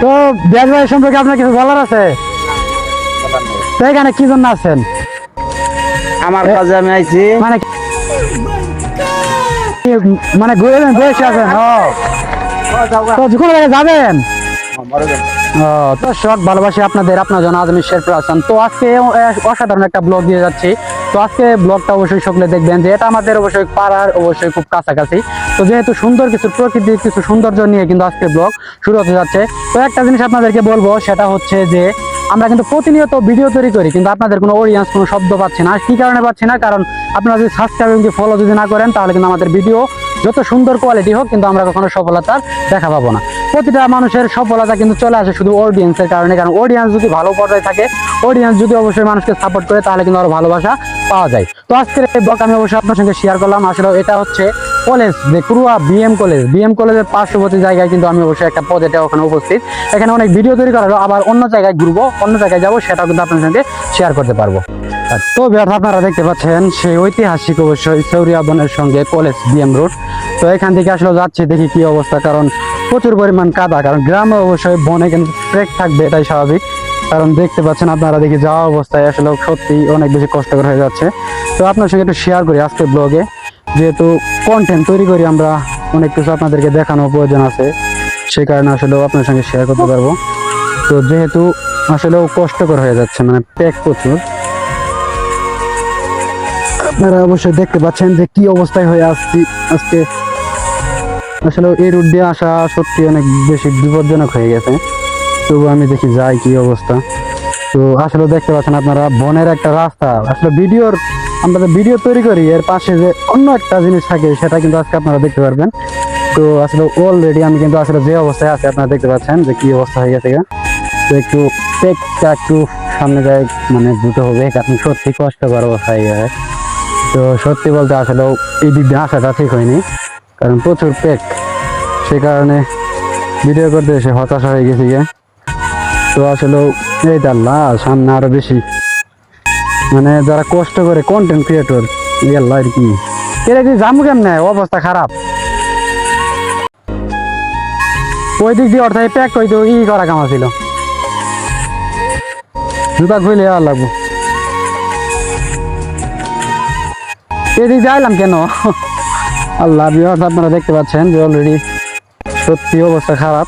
তো বিয়াজ ভাই সম্পর্কে আপনার কিছু বলার আছে? তো এখানে কি জন্য আছেন? আমার কাজে আমি আইছি। মানে মানে ঘুরে বসে আছেন? তো কোনো জায়গায় যাবেন? তো শখ ভালোবাসি আপনাদের আপনার জন্য আজ আমি শেরপুর আছেন তো আজকে অসাধারণ একটা ব্লগ দিয়ে যাচ্ছি। তো আজকে ব্লগটা অবশ্যই সকলে দেখবেন যে এটা আমাদের অবশ্যই পাড়ার অবশ্যই খুব কাছাকাছি। তো যেহেতু সুন্দর কিছু প্রকৃতির কিছু সৌন্দর্য নিয়ে কিন্তু আজকে ব্লগ শুরু হতে যাচ্ছে, তো একটা জিনিস আপনাদেরকে বলব, সেটা হচ্ছে যে আমরা কিন্তু প্রতিনিয়ত ভিডিও তৈরি করি, কিন্তু আপনাদের কোনো অডিয়েন্স কোনো শব্দ পাচ্ছি না। কী কারণে পাচ্ছি না? কারণ আপনারা যদি সাবস্ক্রাইব ফলো যদি না করেন, তাহলে কিন্তু আমাদের ভিডিও যত সুন্দর কোয়ালিটি হোক কিন্তু আমরা কখনো সফলতার দেখা পাবো না। প্রতিটা মানুষের সফলতা কিন্তু চলে আসে শুধু অডিয়েন্সের কারণে, কারণ অডিয়েন্স যদি ভালো পর্যায়ে থাকে অডিয়েন্স যদি অবশ্যই মানুষকে সাপোর্ট করে, তাহলে কিন্তু আরও ভালোবাসা পাওয়া যায়। তো আজকের এই ব্লগ আমি অবশ্যই আপনার সঙ্গে শেয়ার করলাম। আসলে এটা হচ্ছে কলেজ যে কুরুয়া বিএম কলেজ বিএম কলেজের পার্শ্ববর্তী জায়গায় কিন্তু আমি অবশ্যই একটা পদেটা ওখানে উপস্থিত। এখানে অনেক ভিডিও তৈরি করারও আবার অন্য জায়গায় ঘুরবো, অন্য জায়গায় যাব, সেটাও কিন্তু আপনার সঙ্গে শেয়ার করতে পারব। তো বিহার আপনারা দেখতে পাচ্ছেন, সেই ঐতিহাসিক অবশ্যই সৌরিয়া বনের সঙ্গে কলেজ বিএম রোড। তো এখান থেকে আসলে যাচ্ছি, দেখি কি অবস্থা, কারণ প্রচুর পরিমাণ কাদা, কারণ গ্রামে অবশ্যই বনে কিন্তু ট্রেক থাকবে, এটাই স্বাভাবিক। কারণ দেখতে পাচ্ছেন আপনারা, দেখি যাওয়া অবস্থায় আসলে সত্যি অনেক বেশি কষ্টকর হয়ে যাচ্ছে। তো আপনার সঙ্গে একটু শেয়ার করি আজকে ব্লগে যেহেতু কন্টেন্ট তৈরি করি আমরা, অনেক কিছু আপনাদেরকে দেখানো প্রয়োজন আছে, সেই কারণে আসলে আপনার সঙ্গে শেয়ার করতে পারব। তো যেহেতু আসলেও কষ্টকর হয়ে যাচ্ছে মানে প্যাক প্রচুর। আপনারা অবশ্যই দেখতে পাচ্ছেন যে কি অবস্থায় হয়ে আসছি আজকে। আসলে এই রুট দিয়ে আসা সত্যি অনেক বেশি বিপজ্জনক হয়ে গেছে। তবু আমি দেখি যাই কি অবস্থা। তো আসলে দেখতে পাচ্ছেন আপনারা, বনের একটা রাস্তা। আসলে ভিডিওর, আমরা যে ভিডিও তৈরি করি, এর পাশে যে অন্য একটা জিনিস থাকে, সেটা কিন্তু আজকে আপনারা দেখতে পারবেন। তো আসলে অলরেডি আমি কিন্তু আসলে যে অবস্থায় আছে, আপনারা দেখতে পাচ্ছেন যে কি অবস্থা হয়ে গেছে তো একটু টেকটা একটু সামনে যায় মানে দ্রুত হবে, কারণ সত্যি কষ্টকর অবস্থা হয়ে গেছে। তো সত্যি বলতে আসলে এই দিক দিয়ে আসাটা ঠিক হয়নি, কারণ প্রচুর পেক সে কারণে ভিডিও করতে এসে হতাশা হয়ে গেছি গিয়ে। তো আসলেও এই আল্লাহ সামনে আরও বেশি। মানে যারা কষ্ট করে কন্টেন্ট ক্রিয়েটর আল্লাহ আর কি? এরা কি জামু কেমনে? অবস্থা খারাপ। ওই দিক দিয়ে অর্থাৎ প্যাক হইতো ই করা কামা ছিল। জুতা খুলে আর লাগবো। এদিক যাইলাম কেন? আল্লাহ বিহার আপনারা দেখতে পাচ্ছেন যে অলরেডি সত্যি অবস্থা খারাপ।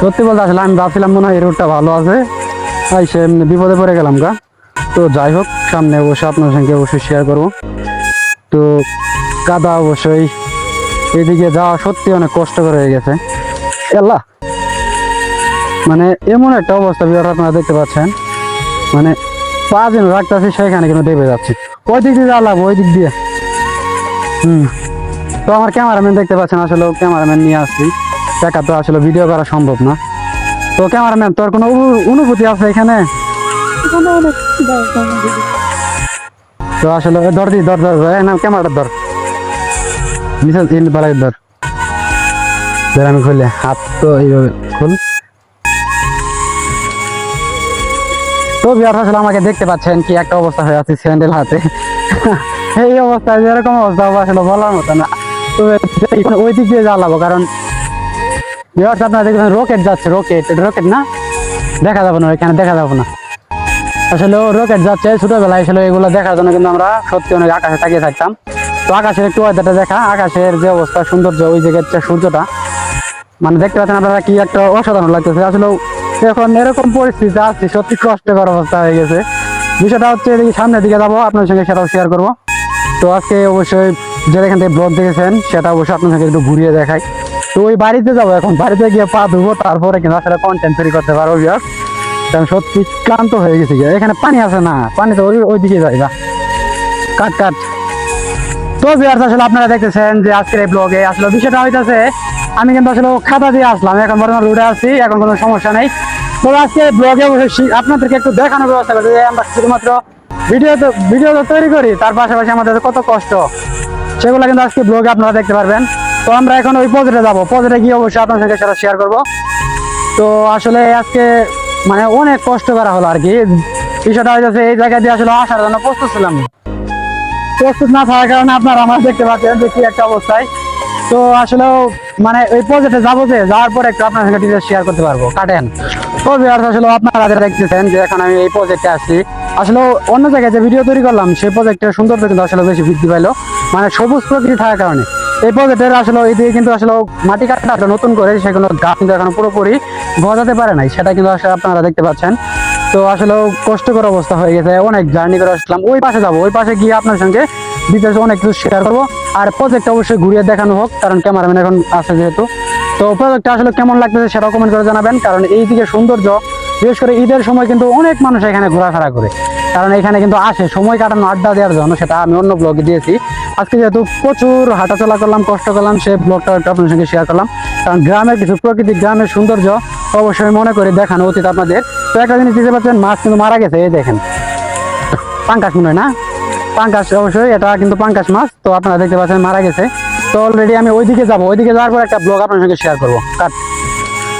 সত্যি বলতে আসলে আমি ভাবছিলাম মনে হয় এই রোডটা ভালো আছে। তাই সে বিপদে পড়ে গেলাম গা। তো যাই হোক, সামনে অবশ্যই আপনার সঙ্গে অবশ্যই শেয়ার করব। তো কাদা অবশ্যই এদিকে যাওয়া সত্যি অনেক কষ্টকর হয়ে গেছে। আল্লাহ। মানে এমন একটা অবস্থা বিহার আপনারা দেখতে পাচ্ছেন। মানে পা যেন রাখতেছি সেখানে কিন্তু ডেবে যাচ্ছে। ওই দিক দিয়ে যাওয়া লাগবে ওই দিক দিয়ে। হুম। তো আমার ক্যামেরাম্যান দেখতে পাচ্ছেন আসলে ক্যামেরাম্যান নিয়ে আসছি। দেখা তো আসলে ভিডিও করা সম্ভব না। তো ক্যামেরাম্যান তোর কোনো অনু- অনুভূতি আছে এখানে? তো আসলে ধর দি ধর ধর নাম ক্যামেরাটা ধর। মিশাল তিন বেলায় ধর আমি খুলে হাত তো এইভাবে খুল। তো বিয়ার আসলে আমাকে দেখতে পাচ্ছেন কি একটা অবস্থা হয়ে আছে স্যান্ডেল হাতে। এই অবস্থায় যেরকম অবস্থা আসলে বলার মতো না। তো ওই দিক দিয়ে লাগবো কারণ বিয়ার আপনারা দেখবেন রকেট যাচ্ছে, রকেট। রকেট না? দেখা যাবে না এখানে দেখা যাবে না। আসলে রকেট যাচ্ছে, ছোটবেলায় আসলে এগুলো দেখার জন্য কিন্তু আমরা সত্যি অনেক আকাশে তাকিয়ে থাকতাম। তো আকাশের একটু ওয়েদারটা দেখা, আকাশের যে অবস্থা, সৌন্দর্য, ওই জায়গার সূর্যটা মানে দেখতে পাচ্ছেন আপনারা কি একটা অসাধারণ লাগতেছে। আসলে এখন এরকম পরিস্থিতি আসছে সত্যি কষ্টকর অবস্থা হয়ে গেছে। বিষয়টা হচ্ছে এদিকে সামনের দিকে যাব আপনার সঙ্গে সেটাও শেয়ার করব। তো আজকে অবশ্যই যে এখান থেকে ব্লগ দেখেছেন, সেটা অবশ্যই আপনার সঙ্গে একটু ঘুরিয়ে দেখাই। তো ওই বাড়িতে যাব এখন, বাড়িতে গিয়ে পা ধুবো, তারপরে কিন্তু আসলে কন্টেন্ট তৈরি করতে পারব বিয়ার কারণ সত্যি ক্লান্ত হয়ে গেছি গিয়ে। এখানে পানি আছে না, পানি তো ওই- দিকে যায় গা কাট কাট। তো বিয়ার্স আসলে আপনারা দেখতেছেন যে আজকের এই ব্লগে আসলে বিষয়টা হইতাছে আমি কিন্তু আসলে খাতা দিয়ে আসলাম। এখন বর্তমান রোডে আছি, এখন কোনো সমস্যা নেই। তো আজকে ব্লগে অবশ্যই আপনাদেরকে একটু দেখানোর ব্যবস্থা করছি যে আমরা শুধুমাত্র ভিডিও তো ভিডিও তো তৈরি করি, তার পাশাপাশি আমাদের কত কষ্ট, সেগুলো কিন্তু আজকে ব্লগে আপনারা দেখতে পারবেন। তো আমরা এখন ওই পজেটে যাব। পজেটে গিয়ে অবশ্যই আপনার সঙ্গে সেটা শেয়ার করব। তো আসলে আজকে মানে অনেক কষ্ট করা হলো আর কি। বিষয়টা হয়েছে এই জায়গা দিয়ে আসলে আসার জন্য প্রস্তুত ছিলাম। প্রস্তুত না থাকার কারণে আপনারা আমার দেখতে পাচ্ছেন যে কি একটা অবস্থায়। তো আসলে মানে ওই প্রজেক্টে যাব যে, যাওয়ার পরে একটু আপনার সঙ্গে ডিটেলস শেয়ার করতে পারব। কাটেন। তো বিহার আসলে আপনারা যারা দেখতেছেন যে এখন আমি এই প্রজেক্টে আসছি আসলে অন্য জায়গায় যে ভিডিও তৈরি করলাম, সেই প্রজেক্টের সৌন্দর্য কিন্তু আসলে বেশি বৃদ্ধি পাইলো। মানে সবুজ প্রকৃতি থাকার কারণে। এই প্রজেক্টের আসলে এইদিকে কিন্তু আসলে মাটি কাটা নতুন করে সেগুলো গাছ কিন্তু এখন পুরোপুরি গজাতে পারে নাই। সেটা কিন্তু আসলে আপনারা দেখতে পাচ্ছেন। তো আসলে কষ্টকর অবস্থা হয়ে গেছে, অনেক জার্নি করে আসলাম। ওই পাশে যাব, ওই পাশে গিয়ে আপনার সঙ্গে ডিটেলস অনেক কিছু শেয়ার করব। আর প্রজেক্ট অবশ্যই ঘুরিয়ে দেখানো হোক, কারণ ক্যামেরাম্যান এখন আছে যেহেতু। তো প্রজেক্টটা আসলে কেমন লাগতেছে সেটাও কমেন্ট করে জানাবেন, কারণ এই দিকে সৌন্দর্য, বিশেষ করে ঈদের সময় কিন্তু অনেক মানুষ এখানে ঘোরাফেরা করে। কারণ এখানে কিন্তু আসে, সময় কাটানো, আড্ডা দেওয়ার জন্য, সেটা আমি অন্য ব্লগে দিয়েছি। আজকে যেহেতু প্রচুর হাঁটাচলা করলাম, কষ্ট করলাম সেই ব্লগটা একটু আপনার সঙ্গে শেয়ার করলাম। কারণ গ্রামের কিছু প্রকৃতি, গ্রামের সৌন্দর্য অবশ্যই মনে করে দেখানো উচিত আপনাদের। তো একটা জিনিস দিতে পারছেন মাছ কিন্তু মারা গেছে, এই দেখেন। পাঙ্কাশ মনে হয় না? পাঙ্কাশ অবশ্যই, এটা কিন্তু পাঙ্কাশ মাছ, তো আপনারা দেখতে পাচ্ছেন মারা গেছে। তো অলরেডি আমি ওইদিকে যাব, ওইদিকে যাওয়ার পর একটা ব্লগ আপনার সঙ্গে শেয়ার করব। কাট।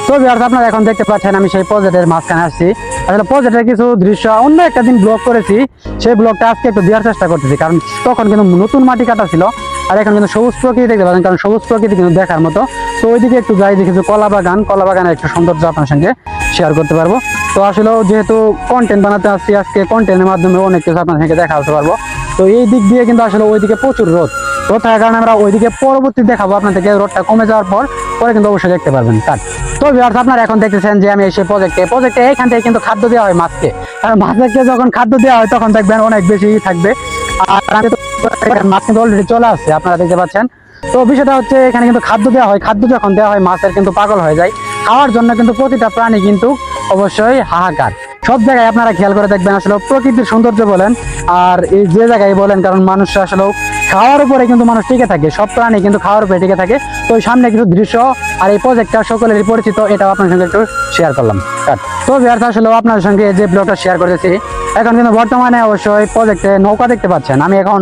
তো বিহার আপনারা এখন দেখতে পাচ্ছেন আমি সেই প্রজেক্টের মাঝখানে আসছি। আসলে প্রজেক্টের কিছু দৃশ্য, অন্য একটা দিন ব্লগ করেছি, সেই ব্লগটা আজকে একটু দেওয়ার চেষ্টা করতেছি, কারণ তখন কিন্তু নতুন মাটি কাটা ছিল, আর এখন কিন্তু সবুজ প্রকৃতি দেখতে পাচ্ছেন, কারণ সবুজ প্রকৃতি কিন্তু দেখার মতো। তো ওইদিকে একটু যাই দেখেছি কলা বাগান, কলা বাগানের একটু সৌন্দর্য আপনার সঙ্গে শেয়ার করতে পারব। তো আসলে যেহেতু কন্টেন্ট বানাতে আসছি, আজকে কন্টেন্টের মাধ্যমে অনেক কিছু আপনার সঙ্গে দেখা হতে পারব। তো এই দিক দিয়ে কিন্তু আসলে ওইদিকে প্রচুর রোদ। রোদ থাকার কারণে আমরা ওইদিকে পরবর্তী দেখাবো আপনাদেরকে রোদটা কমে যাওয়ার পর, পরে কিন্তু অবশ্যই দেখতে পারবেন কাট তো ভিউয়ার্স আপনারা এখন দেখতেছেন যে আমি এসে প্রজেক্টে প্রজেক্টে এখান থেকে কিন্তু খাদ্য দেওয়া হয় মাছকে। কারণ মাছকে যখন খাদ্য দেওয়া হয়, তখন দেখবেন অনেক বেশি থাকবে। আর তো মাছ কিন্তু অলরেডি চলে আসছে, আপনারা দেখতে পাচ্ছেন। তো বিষয়টা হচ্ছে এখানে কিন্তু খাদ্য দেওয়া হয়। খাদ্য যখন দেওয়া হয়, মাছের কিন্তু পাগল হয়ে যায়। খাওয়ার জন্য কিন্তু প্রতিটা প্রাণী কিন্তু অবশ্যই হাহাকার। সব জায়গায় আপনারা খেয়াল করে দেখবেন আসলে প্রকৃতির সৌন্দর্য বলেন, আর এই যে জায়গায় বলেন, কারণ মানুষ আসলে খাওয়ার উপরে কিন্তু মানুষ টিকে থাকে, সব প্রাণী কিন্তু খাওয়ার উপরে টিকে থাকে। তো ওই সামনে কিছু দৃশ্য আর এই প্রজেক্টটা সকলেরই পরিচিত, এটাও আপনার সঙ্গে একটু শেয়ার করলাম। তো বিহার আসলে আপনার সঙ্গে যে ব্লগটা শেয়ার করেছি, এখন কিন্তু বর্তমানে অবশ্যই প্রজেক্টে নৌকা দেখতে পাচ্ছেন। আমি এখন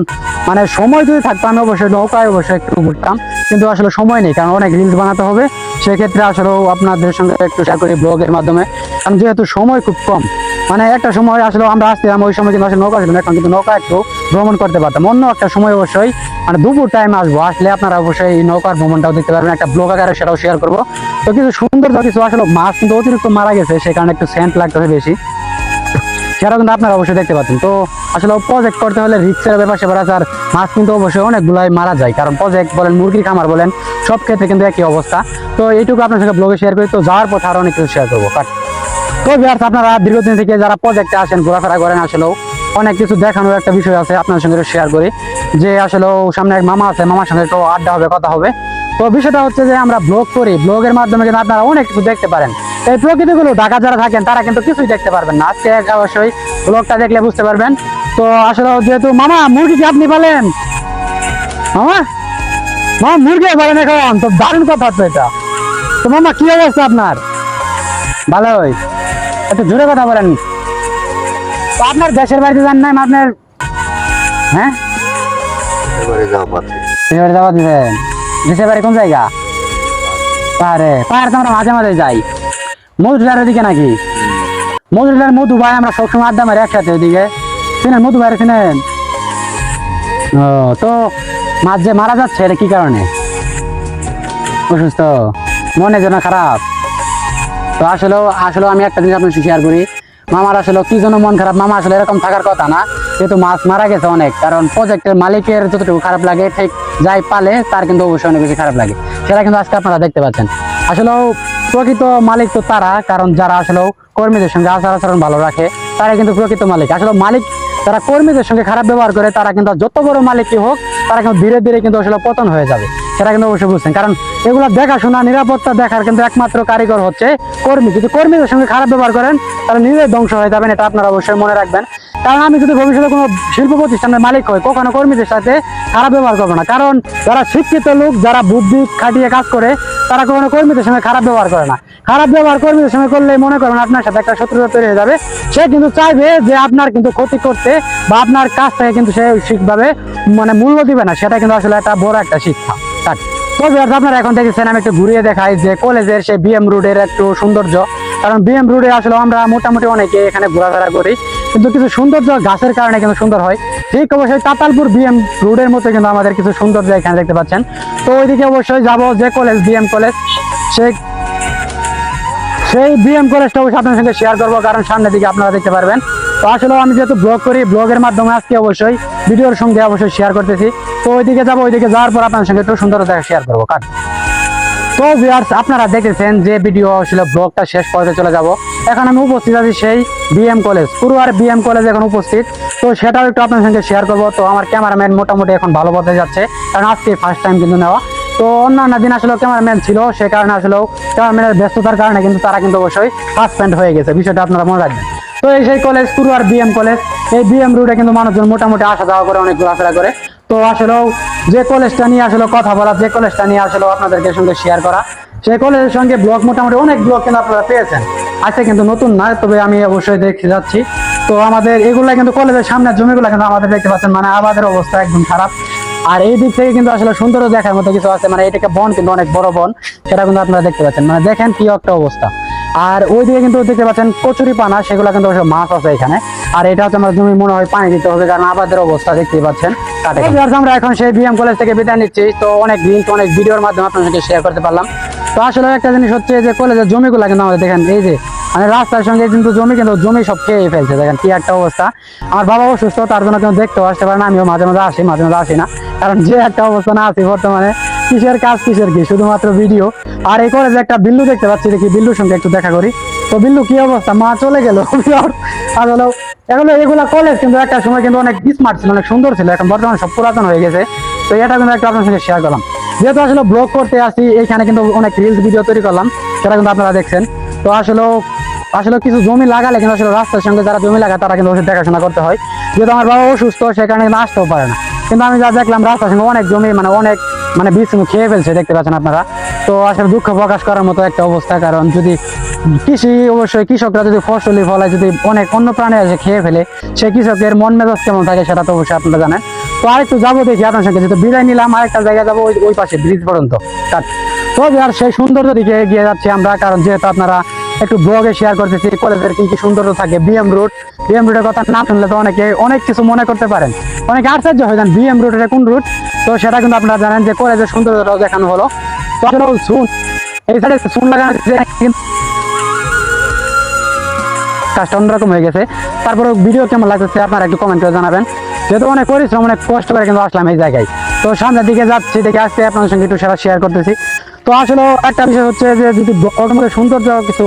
মানে সময় যদি থাকতো, আমি অবশ্যই নৌকায় অবশ্যই একটু ঘুরতাম, কিন্তু আসলে সময় নেই, কারণ অনেক রিলস বানাতে হবে। সেক্ষেত্রে আসলেও আপনাদের সঙ্গে একটু শেয়ার করি ব্লগের মাধ্যমে। কারণ যেহেতু সময় খুব কম মানে একটা সময় আসলে আমরা আসছিলাম, ওই সময় কিন্তু নৌকা ছিল এখন কিন্তু নৌকা একটু ভ্রমণ করতে পারতাম। অন্য একটা সময় অবশ্যই মানে দুপুর টাইম আসব, আসলে আপনারা অবশ্যই এই নৌকার ভ্রমণটাও দেখতে পারবেন, একটা ব্লগ আকারে সেটাও শেয়ার করব। তো কিছু সুন্দর কিছু আসলে মাছ কিন্তু অতিরিক্ত মারা গেছে, সে কারণে একটু সেন্ট লাগতেছে বেশি। সেটাও কিন্তু আপনারা অবশ্যই দেখতে পাচ্ছেন। তো আসলে প্রজেক্ট করতে হলে রিক্সের ব্যাপার সেবার আছে, আর মাছ কিন্তু অবশ্যই অনেকগুলাই মারা যায়। কারণ প্রজেক্ট বলেন, মুরগির খামার বলেন, সব ক্ষেত্রে কিন্তু একই অবস্থা। তো এইটুকু আপনার সঙ্গে ব্লগে শেয়ার করি, তো যাওয়ার পথে আরও অনেক কিছু শেয়ার করব। কাট তো বিহার আপনারা দীর্ঘদিন থেকে যারা প্রজেক্টে আসেন, ঘোরাফেরা করেন, আসলেও অনেক কিছু দেখানোর একটা বিষয় আছে আপনার সঙ্গে শেয়ার করি। যে আসলে সামনে এক মামা আছে, মামার সঙ্গে একটু আড্ডা হবে, কথা হবে। তো বিষয়টা হচ্ছে যে আমরা ব্লগ করি ব্লগের মাধ্যমে কিন্তু আপনারা অনেক কিছু দেখতে পারেন। এই প্রকৃতিগুলো ঢাকা যারা থাকেন, তারা কিন্তু কিছুই দেখতে পারবেন না। আজকে অবশ্যই ব্লগটা দেখলে বুঝতে পারবেন। তো আসলে যেহেতু মামা, মুরগি কি আপনি বলেন মামা? মামা মুরগি বলেন এখন। তো দারুণ কথা তো এটা। তো মামা, কি অবস্থা আপনার? ভালোই। একটু জোরে কথা বলেন। তো আপনার দেশের বাড়িতে যান নাই, আপনার হ্যাঁ? দেশের বাড়ি কোন জায়গা? পাহাড়ে। পাহাড়ে তো আমরা মাঝে মাঝে যাই। মধুরার ওদিকে নাকি? মধুরার মধু ভাই আমরা সবসময় আড্ডা মারি একসাথে ওদিকে চিনেন মধু ভাই চিনেন? ও, তো মাছ যে মারা যাচ্ছে, এটা কি কারণে? অসুস্থ? মনে জন্য খারাপ। তো আসলে আসলে আমি একটা জিনিস আপনার শেয়ার করি। মামার আসলে কি জন্য মন খারাপ, মামা আসলে এরকম থাকার কথা না। যেহেতু মাছ মারা গেছে অনেক, কারণ প্রজেক্টের মালিকের যতটুকু খারাপ লাগে, ঠিক যাই পালে তার কিন্তু অবশ্যই অনেক বেশি খারাপ লাগে। সেটা কিন্তু আজকে আপনারা দেখতে পাচ্ছেন। আসলে প্রকৃত মালিক তো তারা, কারণ যারা আসলে কর্মীদের সঙ্গে আচার আচরণ ভালো রাখে তারা কিন্তু প্রকৃত মালিক। আসলে মালিক তারা কর্মীদের সঙ্গে খারাপ ব্যবহার করে, তারা কিন্তু যত বড় মালিকই হোক, তারা কিন্তু ধীরে ধীরে কিন্তু আসলে পতন হয়ে যাবে। সেটা কিন্তু অবশ্যই বুঝছেন। কারণ এগুলো দেখাশোনা, নিরাপত্তা দেখার কিন্তু একমাত্র কারিগর হচ্ছে কর্মী। যদি কর্মীদের সঙ্গে খারাপ ব্যবহার করেন, তাহলে নিজের ধ্বংস হয়ে যাবেন, এটা আপনারা অবশ্যই মনে রাখবেন। কারণ আমি যদি ভবিষ্যতে কোনো শিল্প প্রতিষ্ঠানের মালিক হই, কখনো কর্মীদের সাথে খারাপ ব্যবহার করব না। কারণ যারা শিক্ষিত লোক, যারা বুদ্ধি খাটিয়ে কাজ করে, তারা কখনো কর্মীদের সঙ্গে খারাপ ব্যবহার করে না। খারাপ ব্যবহার কর্মীদের সঙ্গে করলে মনে করেন আপনার সাথে একটা শত্রুতা তৈরি হয়ে যাবে। সে কিন্তু চাইবে যে আপনার কিন্তু ক্ষতি করতে বা আপনার কাছ থেকে কিন্তু সে ঠিকভাবে মানে মূল্য দিবে না। সেটা কিন্তু আসলে একটা বড় একটা শিক্ষা। তাই। তো বিহার আপনারা এখন দেখেছেন, আমি একটু ঘুরিয়ে দেখাই যে কলেজের সেই বিএম রোডের একটু সৌন্দর্য। কারণ বিএম রোডে আসলে আমরা মোটামুটি অনেকে এখানে ঘোরাফেরা করি। কিন্তু কিছু সৌন্দর্য গাছের কারণে কিন্তু সুন্দর হয়। ঠিক অবশ্যই তাতালপুর বিএম রোডের মতো কিন্তু আমাদের কিছু সুন্দর জায়গা এখানে দেখতে পাচ্ছেন। তো ওইদিকে অবশ্যই যাব যে কলেজ বিএম কলেজ সেই সেই বিএম কলেজটা অবশ্যই আপনার সঙ্গে শেয়ার করব, কারণ সামনের দিকে আপনারা দেখতে পারবেন। তো আসলে আমি যেহেতু ব্লগ করি ব্লগের মাধ্যমে আজকে অবশ্যই ভিডিওর সঙ্গে অবশ্যই শেয়ার করতেছি। তো ওইদিকে যাব, ওইদিকে যাওয়ার পর আপনার সঙ্গে একটু সুন্দর জায়গা শেয়ার করব কাট তো ভিউয়ার্স আপনারা দেখেছেন যে ভিডিও ছিল ব্লগটা শেষ পর্যায়ে চলে যাব। এখন আমি উপস্থিত আছি সেই বিএম কলেজ পুরুয়ার বিএম কলেজ এখন উপস্থিত। তো সেটাও একটু আপনার সঙ্গে শেয়ার করব। তো আমার ক্যামেরাম্যান মোটামুটি এখন ভালো পথে যাচ্ছে, কারণ আজকে ফার্স্ট টাইম কিন্তু নেওয়া। তো অন্যান্য দিন আসলে ক্যামেরাম্যান ছিল, সে কারণে আসলে ক্যামেরাম্যানের ব্যস্ততার কারণে কিন্তু তারা কিন্তু অবশ্যই সাসপেন্ড হয়ে গেছে। বিষয়টা আপনারা মনে রাখবেন। তো এই সেই কলেজ পুরুয়ার বিএম কলেজ এই বিএম রুটে কিন্তু মানুষজন মোটামুটি আসা যাওয়া করে, অনেক ঘোরাফেরা করে। তো আসলেও যে কলেজটা নিয়ে আসলে কথা বলা, যে কলেজটা নিয়ে আসলে আপনাদেরকে সঙ্গে শেয়ার করা, সেই কলেজের সঙ্গে ব্লগ মোটামুটি অনেক ব্লগ কিন্তু আপনারা পেয়েছেন। আছে কিন্তু নতুন না তবে আমি অবশ্যই দেখতে যাচ্ছি। তো আমাদের এগুলা কিন্তু কলেজের সামনে জমিগুলো কিন্তু আমাদের দেখতে পাচ্ছেন মানে আমাদের অবস্থা একদম খারাপ। আর এই দিক থেকে কিন্তু আসলে সুন্দর দেখার মতো কিছু আছে মানে এটাকে বন কিন্তু অনেক বড় বন, সেটা কিন্তু আপনারা দেখতে পাচ্ছেন। মানে দেখেন কি একটা অবস্থা। আর ওই দিকে কিন্তু দেখতে পাচ্ছেন কচুরি পানা, সেগুলো কিন্তু মাছ আছে এখানে। আর এটা হচ্ছে আমার জমি, মনে হয় পানি দিতে হবে, কারণ আবাদের অবস্থা দেখতে পাচ্ছেন আমরা এখন সেই বিএম কলেজ থেকে বিদায় নিচ্ছি। তো অনেক লিঙ্ক অনেক ভিডিওর মাধ্যমে আপনার সাথে শেয়ার করতে পারলাম। তো আসলে একটা জিনিস হচ্ছে যে কলেজের জমিগুলো কিন্তু আমাদের দেখেন, এই যে মানে রাস্তার সঙ্গে কিন্তু জমি কিন্তু জমি সব খেয়ে ফেলছে, দেখেন কি একটা অবস্থা। আমার বাবা অসুস্থ, তার জন্য কেউ দেখতেও আসতে পারে না, আমিও মাঝে মাঝে আসি, মাঝে মাঝে আসি না। কারণ যে একটা অবস্থা না আছি বর্তমানে, কিসের কাজ, কিসের কি? শুধুমাত্র ভিডিও আর এই কলেজে একটা বিল্লু দেখতে পাচ্ছি, দেখি বিল্লুর সঙ্গে একটু দেখা করি। তো বিল্লু, কি অবস্থা? মা চলে গেল। আসলে এগুলো, এগুলা কলেজ কিন্তু একটা সময় কিন্তু অনেক স্মার্ট ছিল, অনেক সুন্দর ছিল, এখন বর্তমানে সব পুরাতন হয়ে গেছে। তো এটা কিন্তু একটা আপনার সঙ্গে শেয়ার করলাম। যেহেতু আসলে ব্লগ করতে আসি, এখানে কিন্তু অনেক রিলস ভিডিও তৈরি করলাম সেটা কিন্তু আপনারা দেখছেন। তো আসলে আসলে কিছু জমি লাগালে কিন্তু আসলে রাস্তার সঙ্গে যারা জমি লাগায়, তারা কিন্তু দেখাশোনা করতে হয়। যেহেতু আমার বাবা অসুস্থ সেখানে কিন্তু আসতেও পারে না। কিন্তু আমি যা দেখলাম, রাস্তার সঙ্গে অনেক জমি মানে অনেক মানে বীজ খেয়ে ফেলছে, দেখতে পাচ্ছেন আপনারা। তো আসলে দুঃখ প্রকাশ করার মতো একটা অবস্থা, কারণ যদি কৃষি, অবশ্যই কৃষকরা যদি ফসলি ফলায়, যদি অনেক অন্য প্রাণী এসে খেয়ে ফেলে সেই কৃষকের মন মেজাজ কেমন থাকে, সেটা তো অবশ্যই আপনারা জানেন। তো আরেকটু যাব দেখি আপনার সঙ্গে। যেহেতু বিদায় নিলাম, আরেকটা জায়গায় যাব ওই ওই পাশে ব্রিজ পর্যন্ত। কাট তো আর সেই সৌন্দর্য দিকে এগিয়ে যাচ্ছি আমরা, কারণ যেহেতু আপনারা একটু ব্লগে শেয়ার করতেছি, কলেজের কি কি সৌন্দর্য থাকে বিএম রুট বিএম রুটের কথা না শুনলে তো অনেকে অনেক কিছু মনে করতে পারেন। অনেকে আশ্চর্য হয়ে যান বিএম রুটের কোন রুট তো সেটা কিন্তু আপনারা জানেন যে কলেজের সৌন্দর্যটাও দেখানো হলো। শুন এই সাইডে শুন কাজটা অন্যরকম হয়ে গেছে। তারপরে ভিডিও কেমন লাগতেছে, আপনারা একটু কমেন্ট করে জানাবেন। যেহেতু অনেক পরিশ্রম, অনেক কষ্ট করে কিন্তু আসলাম এই জায়গায়। তো সামনের দিকে যাচ্ছি, দেখে আসতে আপনাদের সঙ্গে একটু সেটা শেয়ার করতেছি। তো আসলে একটা বিষয় হচ্ছে যে, যদি মধ্যে সৌন্দর্য কিছু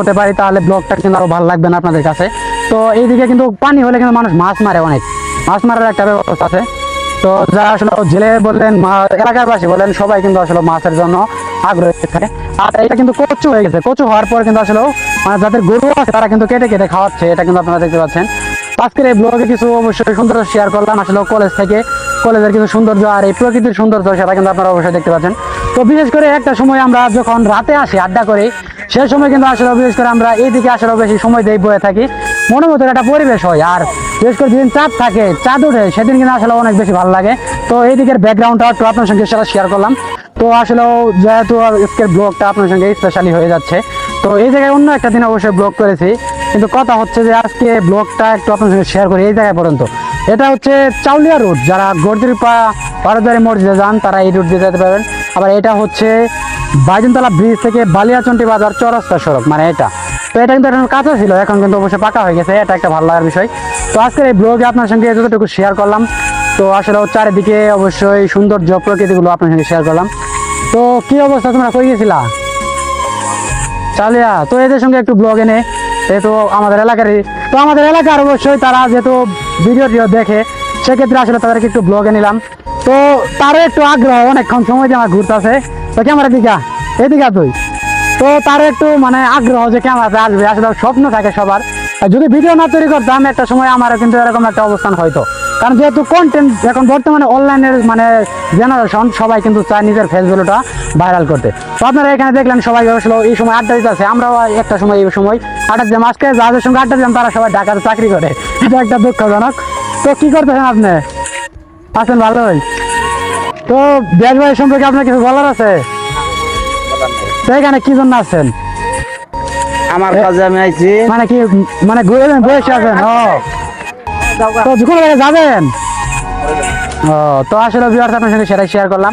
হতে পারি, তাহলে ব্লগটা কিন্তু আরও ভালো লাগবে না আপনাদের কাছে। তো এইদিকে কিন্তু পানি হলে কিন্তু মানুষ মাছ মারে অনেক। মাছ মারার একটা ব্যবস্থা আছে। তো যারা আসলে জেলে বললেন এলাকার বাসী বলেন সবাই কিন্তু আসলে মাছের জন্য আগ্রহী থাকে। আর এটা কিন্তু কচু হয়ে গেছে। কচু হওয়ার পর কিন্তু আসলে মানে যাদের গরু আছে, তারা কিন্তু কেটে কেটে খাওয়াচ্ছে। এটা কিন্তু আপনারা দেখতে পাচ্ছেন। আজকের এই ব্লগে কিছু অবশ্যই সুন্দর শেয়ার করলাম। আসলে কলেজ থেকে কলেজের কিছু সৌন্দর্য আর এই প্রকৃতির সৌন্দর্য সেটা কিন্তু আপনারা অবশ্যই দেখতে পাচ্ছেন। তো বিশেষ করে একটা সময় আমরা যখন রাতে আসি, আড্ডা করি, সেই সময় কিন্তু আসলে বিশেষ করে আমরা এইদিকে আসলে বেশি সময় দিয়ে বয়ে থাকি। মনে মতো একটা পরিবেশ হয় আর বিশেষ করে যেদিন চাঁদ থাকে, চাঁদ ওঠে, সেদিন কিন্তু আসলে অনেক বেশি ভালো লাগে। তো এই দিকের ব্যাকগ্রাউন্ডটা একটু আপনার সঙ্গে সেটা শেয়ার করলাম। তো আসলেও যেহেতু আজকের ব্লগটা আপনার সঙ্গে স্পেশালি হয়ে যাচ্ছে তো এই জায়গায় অন্য একটা দিন অবশ্যই ব্লগ করেছি। কিন্তু কথা হচ্ছে যে আজকে ব্লগটা একটু আপনার সঙ্গে শেয়ার করি এই জায়গায় পর্যন্ত। এটা হচ্ছে চাউলিয়া রোড যারা গর্দিরপা ভারতবাড়ি মসজিদে যান, তারা এই রুট দিয়ে যেতে পারবেন। আবার এটা হচ্ছে বাইজনতলা ব্রিজ থেকে বালিয়াচন্টি বাজার চৌরাস্তা সড়ক মানে এটা। তো এটা কিন্তু এখন কাঁচা ছিল, এখন কিন্তু অবশ্যই পাকা হয়ে গেছে। এটা একটা ভালো লাগার বিষয়। তো আজকের এই ব্লগে আপনার সঙ্গে যতটুকু শেয়ার করলাম, তো আসলে চারিদিকে অবশ্যই সৌন্দর্য প্রকৃতিগুলো আপনার সঙ্গে শেয়ার করলাম। তো কি অবস্থা? তোমরা কই গেছিলা? চালিয়া। তো এদের সঙ্গে একটু ব্লগ এনে, যেহেতু আমাদের এলাকারই, তো আমাদের এলাকার অবশ্যই তারা যেহেতু ভিডিও টিডিও দেখে, সেক্ষেত্রে আসলে তাদেরকে একটু ব্লগে নিলাম। তো তারও একটু আগ্রহ, অনেকক্ষণ সময় যে আমার ঘুরতেছে। তো ক্যামেরা দিকা এদিকা তুই। তো তার একটু মানে আগ্রহ যে ক্যামেরাতে আসবে, আসলে স্বপ্ন থাকে সবার। যদি ভিডিও না তৈরি করতাম, একটা সময় আমারও কিন্তু এরকম একটা অবস্থান হয়তো। কারণ যেহেতু কন্টেন্ট এখন বর্তমানে অনলাইনের মানে জেনারেশন সবাই কিন্তু চায় নিজের ফেস ভ্যালুটা ভাইরাল করতে। তো আপনারা এখানে দেখলেন সবাই আসলে এই সময় আড্ডা দিতে আছে আমরাও একটা সময় এই সময় আড্ডা দিলাম আজকে যাদের সঙ্গে আড্ডা দিলাম তারা সবাই ঢাকাতে চাকরি করে। এটা একটা দুঃখজনক। তো কি করতেছেন আপনি? আছেন ভালোই। তো দেশ ভাই সম্পর্কে আপনার কিছু বলার আছে? তো এখানে কি জন্য আছেন? আমার কাজে আমি আইছি। মানে কি মানে বসে আছেন? ও। তো কোনো যাবেন? ও, তো আসলে ভিউয়ার্স আপনার সঙ্গে সেটাই শেয়ার করলাম।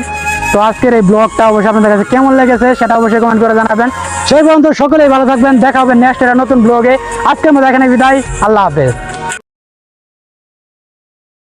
তো আজকের এই ব্লগটা অবশ্যই আপনাদের কাছে কেমন লেগেছে সেটা অবশ্যই কমেন্ট করে জানাবেন। সেই পর্যন্ত সকলেই ভালো থাকবেন। দেখা হবে নেক্সট একটা নতুন ব্লগে আজকে আমরা এখানে বিদায়। আল্লাহ হাফেজ।